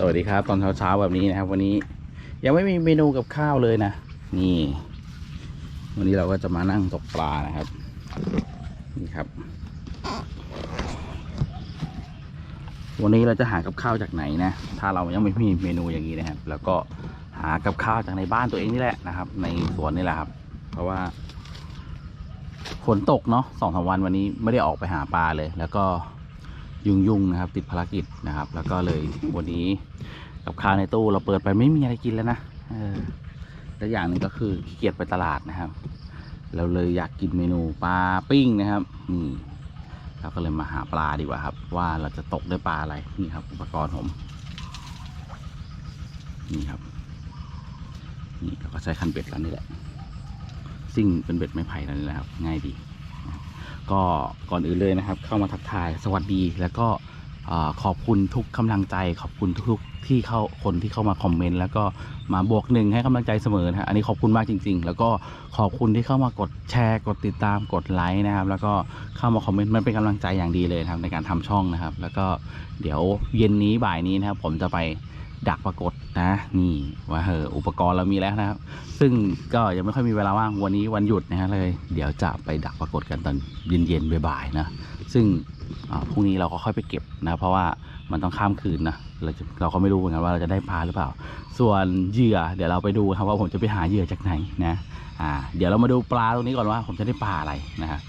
สวัสดีครับ ตอนเช้าๆแบบนี้นะครับ วันนี้ยังไม่มีเมนูกับข้าวเลยนะ นี่ วันนี้เราก็จะมานั่งตกปลานะครับ นี่ครับ วันนี้เราจะหากับข้าวจากไหนนะ ถ้าเรายังไม่มีเมนูอย่างนี้นะครับ แล้วก็หากับข้าวจากในบ้านตัวเองนี่แหละนะครับ ในสวนนี่แหละครับ เพราะว่าฝนตกเนาะสองสามวันวันนี้ไม่ได้ออกไปหาปลาเลย แล้วก็ ยุ่งๆนะครับ ติดภารกิจนะครับ แล้วก็เลยวันนี้กับข้าวในตู้เราเปิดไปไม่มีอะไรกินแล้วนะเออและอย่างหนึ่งก็คือขี้เกียจไปตลาดนะครับ เราเลยอยากกินเมนูปลาปิ้งนะครับนี่เราก็เลยมาหาปลาดีกว่าครับ ว่าเราจะตกได้ปลาอะไรนี่ครับ อุปกรณ์ผมนี่ครับนี่เราก็ใช้คันเบ็ดแล้วนี่แหละซิ่งเป็นเบ็ดไม้ไผ่นั่นแหละครับง่ายดี ก็ก่อนอื่นเลยนะครับ เข้ามาทักทายสวัสดีแล้วก็ขอบคุณทุกกำลังใจ ขอบคุณทุกๆที่เข้าคนที่เข้ามาคอมเมนต์แล้วก็มาบวกหนึ่งให้กำลังใจเสมอนะฮะอันนี้ขอบคุณมากจริง ๆ แล้วก็ขอบคุณที่เข้ามากดแชร์ กดติดตามกดไลค์นะครับ แล้วก็เข้ามาคอมเมนต์มันเป็นกำลังใจอย่างดีเลยนะครับในการทำช่องนะครับ แล้วก็เดี๋ยวเย็นนี้บ่ายนี้นะครับผมจะไป ดักปรากฏนะ นี่ว่าเอออุปกรณ์เรามีแล้วนะครับ ซึ่งก็ยังไม่ค่อยมีเวลาว่างวันนี้วันหยุดนะฮะเลย เดี๋ยวจะไปดักปรากฏกันตอนเย็นๆบ่ายๆนะ ซึ่งพรุ่งนี้เราก็ค่อยไปเก็บนะ เพราะว่ามันต้องข้ามคืนนะเราจะเราก็ไม่รู้เหมือนกันว่าเราจะได้ปลาหรือเปล่า ส่วนเหยื่อเดี๋ยวเราไปดูครับว่าผมจะไปหาเหยื่อจากไหนนะอ่าเดี๋ยวเรามาดูปลาตรงนี้ก่อนว่า ผมจะได้ปลาอะไรนะฮะ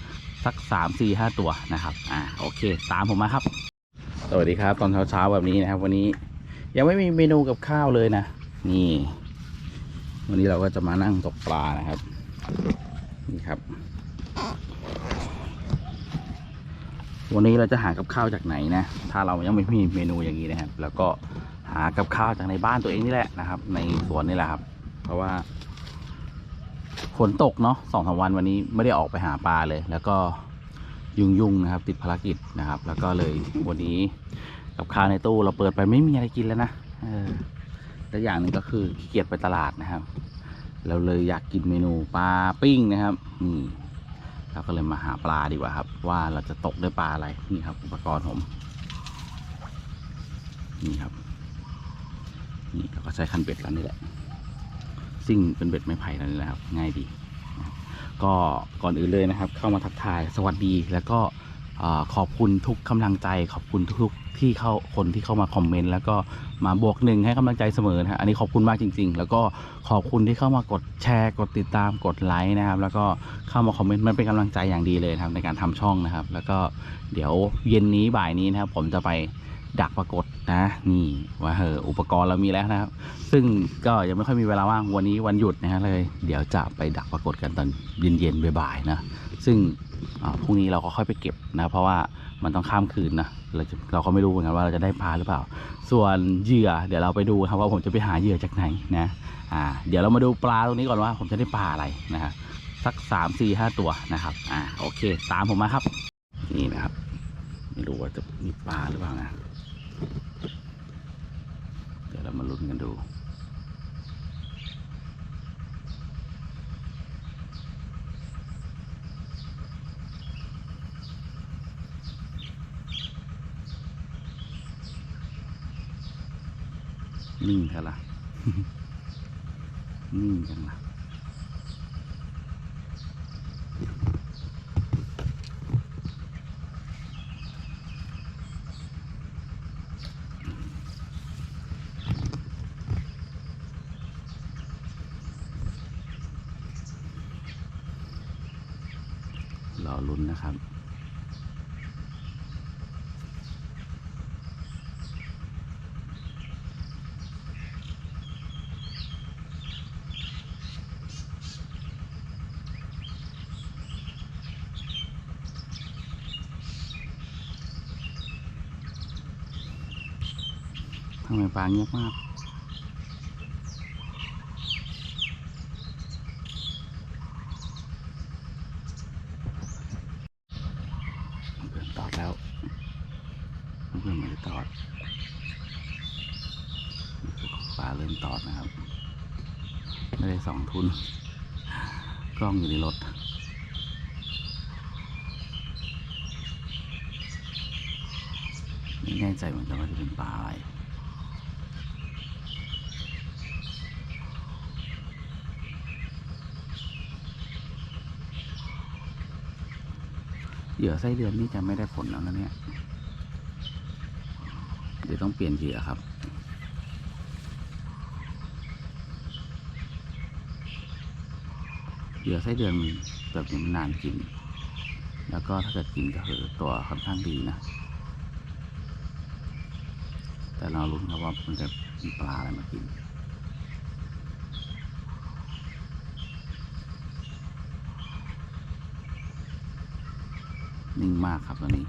สักสามสี่ห้าตัวนะครับอ่าโอเค ตามผมมาครับ สวัสดีครับ ตอนเช้าๆแบบนี้นะครับ วันนี้ ยังไม่มีเมนูกับข้าวเลยนะ นี่ วันนี้เราก็จะมานั่งตกปลานะครับ นี่ครับ วันนี้เราจะหากับข้าวจากไหนนะ ถ้าเรายังไม่มีเมนูอย่างนี้นะครับ แล้วก็หากับข้าวจากในบ้านตัวเองนี่แหละนะครับ ในสวนนี่แหละครับ เพราะว่าฝนตกเนาะสองสามวันวันนี้ไม่ได้ออกไปหาปลาเลย แล้วก็ยุ่งๆนะครับ ติดภารกิจนะครับ แล้วก็เลยวันนี้ กับข้าวในตู้เราเปิดไปไม่มีอะไรกินแล้วนะเออและอย่างหนึ่งก็คือขี้เกียจไปตลาดนะครับ เราเลยอยากกินเมนูปลาปิ้งนะครับนี่เราก็เลยมาหาปลาดีกว่าครับ ว่าเราจะตกได้ปลาอะไรนี่ครับ อุปกรณ์ผมนี่ครับนี่เราก็ใช้คันเบ็ดแล้วนี่แหละซิ่งเป็นเบ็ดไม้ไผ่นั่นแหละครับง่ายดี ก็ก่อนอื่นเลยนะครับ เข้ามาทักทายสวัสดีแล้วก็ อขอบคุณทุกกำลังใจ ขอบคุณทุกๆที่เข้าคนที่เข้ามาคอมเมนต์แล้วก็มาบวกหนึ่งให้กำลังใจเสมอนะฮะอันนี้ขอบคุณมากจริง ๆ แล้วก็ขอบคุณที่เข้ามากดแชร์ กดติดตามกดไลค์นะครับ แล้วก็เข้ามาคอมเมนต์มันเป็นกำลังใจอย่างดีเลยนะครับในการทำช่องนะครับ แล้วก็เดี๋ยวเย็นนี้บ่ายนี้นะครับ ผมจะไปดักปรากฏนะนี่ว่าเอออุปกรณ์เรามีแล้วนะครับ ซึ่งก็ยังไม่ค่อยมีเวลาว่างวันนี้วันหยุดนะฮะเลย เดี๋ยวจะไปดักปรากฏกันตอนเย็นๆบ่ายๆนะซึ่ง พรุ่งนี้เราก็ค่อยไปเก็บนะ เพราะว่ามันต้องข้ามคืนนะเราจะเราก็ไม่รู้เหมือนกันว่าเราจะได้ปลาหรือเปล่า ส่วนเหยื่อเดี๋ยวเราไปดูครับว่าผมจะไปหาเหยื่อจากไหนนะอ่าเดี๋ยวเรามาดูปลาตรงนี้ก่อนว่า ผมจะได้ปลาอะไรนะฮะสักสามสี่ห้าตัวนะครับอ่าโอเค ตามผมมาครับ นี่นะครับ ไม่รู้ว่าจะมีปลาหรือเปล่านะ เดี๋ยวเรามาลุ้นกันดู นิ่งเถอะละนิ่งจังละรอลุ้นนะครับ ทำไมปลาเงียบมากเพื่อนตอดแล้วเพื่อนม่ได้ตอดนี่คือปลาเริ่มตอดนะครับ ไม่ได้สองทุน กล้องอยู่ในรถไม่แน่ใจเหมือนกันว่าจะเป็นปลาอะไร เหยื่อไส้เดือนนี่จะไม่ได้ผลแล้วนะเนี่ย เดี๋ยวต้องเปลี่ยนเหยื่อครับ เหยื่อไส้เดือนแบบนี้มันนานกิน แล้วก็ถ้าเกิดกินก็คือตัวค่อนข้างดีนะ แต่เราลุ้นครับว่ามันจะมีปลาอะไรมากิน นิ่งมากครับตอนนี้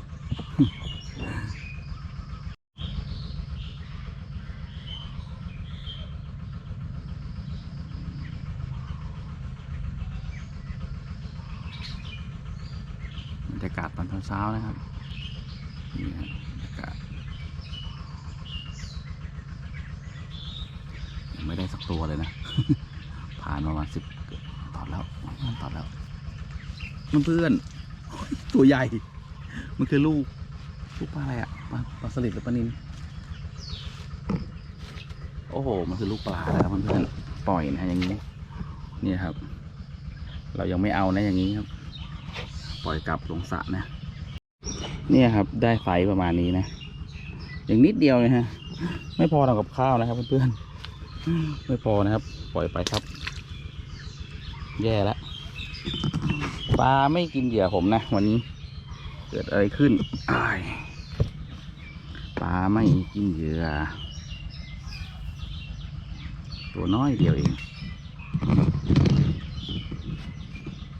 บรรยากาศตอนเช้าๆนะครับ นี่นะบรรยากาศยังไม่ได้สักตัวเลยนะ ผ่านประมาณสิบตอนแล้วตอนแล้ว เพื่อนๆ ตัวใหญ่ มันคือลูก ลูกปลาอะไรอะปลาปลาสลิดหรือปลานินโอ้โห มันคือลูกปลานะครับเพื่อนๆปล่อยนะอย่างนี้ เนี่ยครับ เรายังไม่เอานะอย่างนี้ครับ ปล่อยกลับลงสระนะ เนี่ยครับ ได้ไซส์ประมาณนี้นะ อย่างนิดเดียวนะฮะ ไม่พอทำกับข้าวนะครับเพื่อนๆ ไม่พอนะครับ ปล่อยไปครับ แย่แล้ว ปลาไม่กินเหยื่อผมนะ วันนี้ เกิดอะไรขึ้นปลาไม่กินเหยื่อ ตัวน้อยเดียวเอง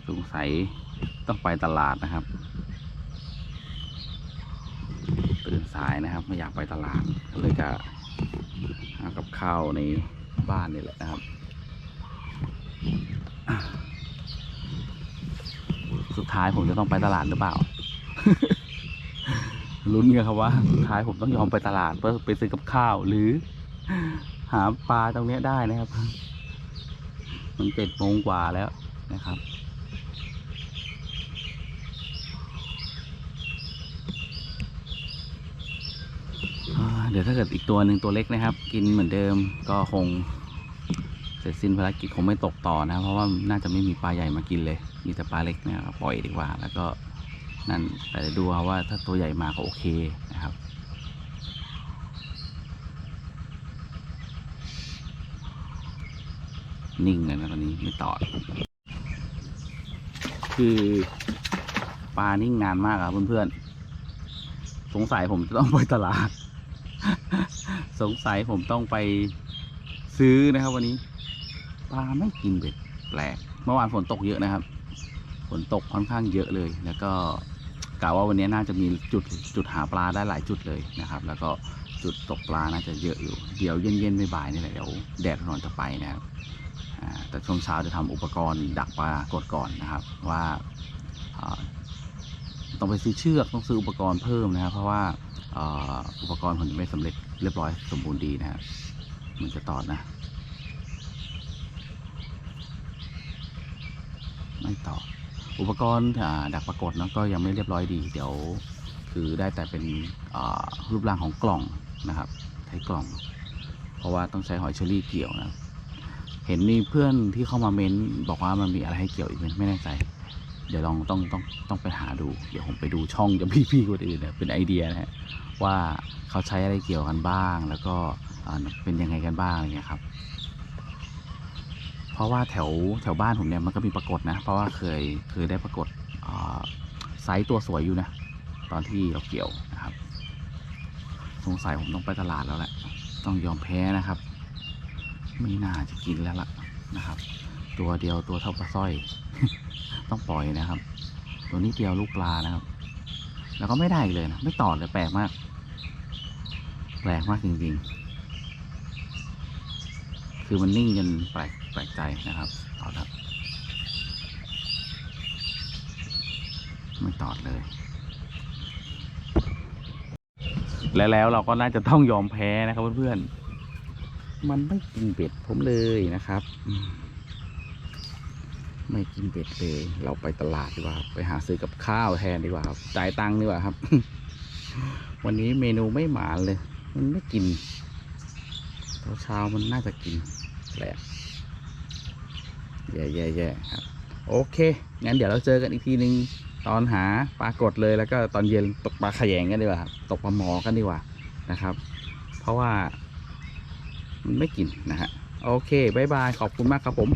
สงสัยต้องไปตลาดนะครับ ตื่นสายนะครับ ไม่อยากไปตลาดก็เลยจะหากับข้าวในบ้านนี่แหละนะครับ สุดท้ายผมจะต้องไปตลาดหรือเปล่า ลุ้นกันครับว่า สุดท้ายผมต้องยอมไปตลาดเพื่อไปซื้อกับข้าวหรือ หาปลาตรงนี้ได้นะครับ มันเจ็ดโมงกว่าแล้วนะครับเดี๋ยวถ้าเกิดอีกตัวหนึ่งตัวเล็กนะครับ กินเหมือนเดิมก็คง เสร็จสิ้นภารกิจคงไม่ตกต่อนะ เพราะว่าน่าจะไม่มีปลาใหญ่มากินเลย มีแต่ปลาเล็กเนี่ยปล่อยดีกว่า แล้วก็นั่นแต่ดูเอาว่าถ้าตัวใหญ่มาก็โอเคนะครับนิ่งเลยนะตอนนี้ไม่ตอดคือปลานิ่งนานมากครับเพื่อนๆ สงสัยผมจะต้องไปตลาด สงสัยผมต้องไปซื้อนะครับ วันนี้ ปลาไม่กินเบ็ดแปลก เมื่อวานฝนตกเยอะนะครับ ฝนตกค่อนข้างเยอะเลย แล้วก็กะว่าวันนี้น่าจะมีจุดจุดหาปลาได้หลายจุดเลยนะครับ แล้วก็จุดตกปลาน่าจะเยอะอยู่ เดี๋ยวเย็นๆบ่ายๆนี่แหละเดี๋ยวแดดร้อนจะไปนะครับแต่ช่วงเช้าจะทำอุปกรณ์ดักปลากดก่อนนะครับ ว่าต้องไปซื้อเชือกต้องซื้ออุปกรณ์เพิ่มนะครับ เพราะว่าอุปกรณ์ผมจะไม่สำเร็จเรียบร้อยสมบูรณ์ดีนะครับมันจะตอดนะ ไม่ต่อ อุปกรณ์ดักปรากฏนะก็ยังไม่เรียบร้อยดี เดี๋ยวคือได้แต่เป็นรูปร่างของกล่องนะครับ ใช้กล่อง เพราะว่าต้องใช้หอยเชอรี่เกี่ยวนะเห็นมีเพื่อนที่เข้ามาเม้นบอกว่ามันมีอะไรให้เกี่ยวอีกไหมไม่แน่ใจ เดี๋ยวลองต้องต้องต้องไปหาดู เดี๋ยวผมไปดูช่องจากพี่ๆคนอื่นเนี่ยเป็นไอเดียนะฮะว่าเขาใช้อะไรเกี่ยวกันบ้าง แล้วก็เป็นยังไงกันบ้างอะไรเงี้ยครับ เพราะว่าแถวแถวบ้านผมเนี่ยมันก็มีปรากฏนะ เพราะว่าเคยเคยได้ปรากฏไซส์ตัวสวยอยู่นะ ตอนที่เราเกี่ยวนะครับ สงสัยผมต้องไปตลาดแล้วแหละ ต้องยอมแพ้นะครับ ไม่น่าจะกินแล้วล่ะนะครับ ตัวเดียวตัวเท่าปลาสร้อย ต้องปล่อยนะครับ ตัวนี้เดียวลูกปลานะครับ แล้วก็ไม่ได้อีกเลยนะไม่ต่อเลยแปลกมาก แปลกมากจริงๆ คือมันนิ่งจนแปลก แปลกใจนะครับเอาละไม่ตอดเลย และแล้วเราก็น่าจะต้องยอมแพ้นะครับเพื่อนๆมันไม่กินเบ็ดผมเลยนะครับไม่กินเบ็ดเลย เราไปตลาดดีกว่าไปหาซื้อกับข้าวแทนดีกว่าครับจ่ายตังค์ดีกว่าครับ วันนี้เมนูไม่หมานเลย มันไม่กินเช้าๆมันน่าจะกินแปลก แย่แย่แย่ครับโอเค งั้นเดี๋ยวเราเจอกันอีกทีนึง ตอนหาปลากดเลยแล้วก็ตอนเย็นตกปลาขยงกันดีกว่าตกปลาหมอกันดีกว่านะครับ เพราะว่ามันไม่กินนะฮะโอเคบายบายขอบคุณมากครับผม